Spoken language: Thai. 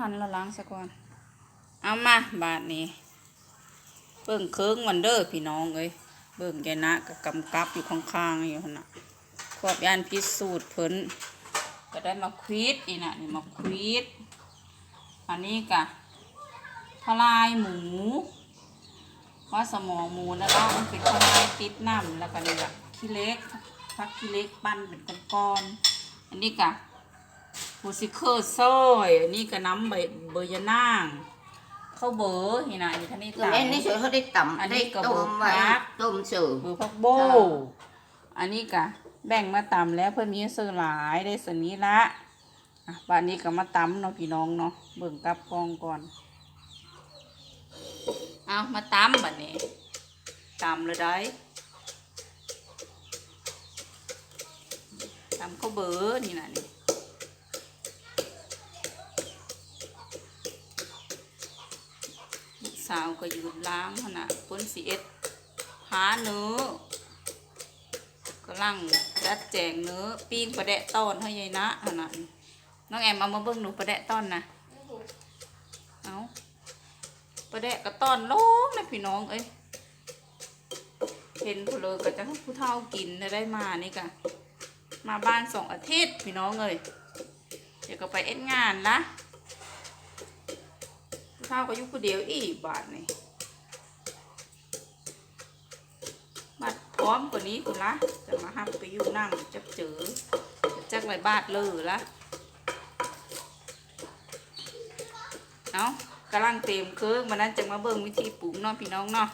หันแล้วล้างซะก่อน เอามาบาทนี้ เบิ่งเคิงวันเด้อพี่น้องเอ้ยเบิ่งยานะก็กำกับอยู่ข้างๆอยู่น่ะขอบยานพิสูจน์เพิ่นก็ได้มาควีดอีน่ะนี่มาควีดอันนี้กะทลายหมูว่าสมองหมูนะคะมันเป็นทลายติดน้ำแล้วก็นี่ละขี้เล็กพักขี้เล็กปั้นเป็นก้อนๆอันนี้กะ โฮซิเคอร์ซอยอันนี้ก็น้ำใบเบอร์ยานางข้าวเบอร์นี่นะอันนี้ท่านนี่คือตาแม่นี่เฉยเขาได้ต่ำอันนี้ได้กระต้บอกมไว้พักต้มเสิร์ฟ เบอร์พักโบค่ะอันนี้กะแบ่งมาตำแล้วเพื่อนมีเสื้อหลายได้สนี้ละอะบ้านนี้ก็มาตำเนาะพี่น้องเนาะเบิ่งกับกองก่อน เอามาตำบัดนี้ตำเลยได้ตำข้าวเบอร์นี่นะนี่ลูก สาวก็ยืนล้างขนาดเพิ่นสีเอ็ดหาเนื้อกำลังจัดแจงเนื้อปิ้งประแดะต้อนให้ยายนะขนาดน้องแอมเอามาเบิ่งหนูประแดะต้อนนะเอาประแดะก็ต้อนลงเลยพี่น้องเอ้ยเห็นผู้เลยก็จะให้ผู้เฒ่ากินได้มานี่กะมาบ้านสองอาทิตย์พี่น้องเอ้ยเดี๋ยวก็ไปเอ็ดงานละ เฒ่าก็อยู่ผู้เดียวอีบาทนี่บัดพร้อมกว่านี้คุณละจะมาห้ามไปอยู่นั่งจับเจอจะจักไรบาทเลยละเอากำลังเต็มเครื่องมันนั้นจะมาเบิ่งวิธีปรุงเนาะพี่น้องเนาะ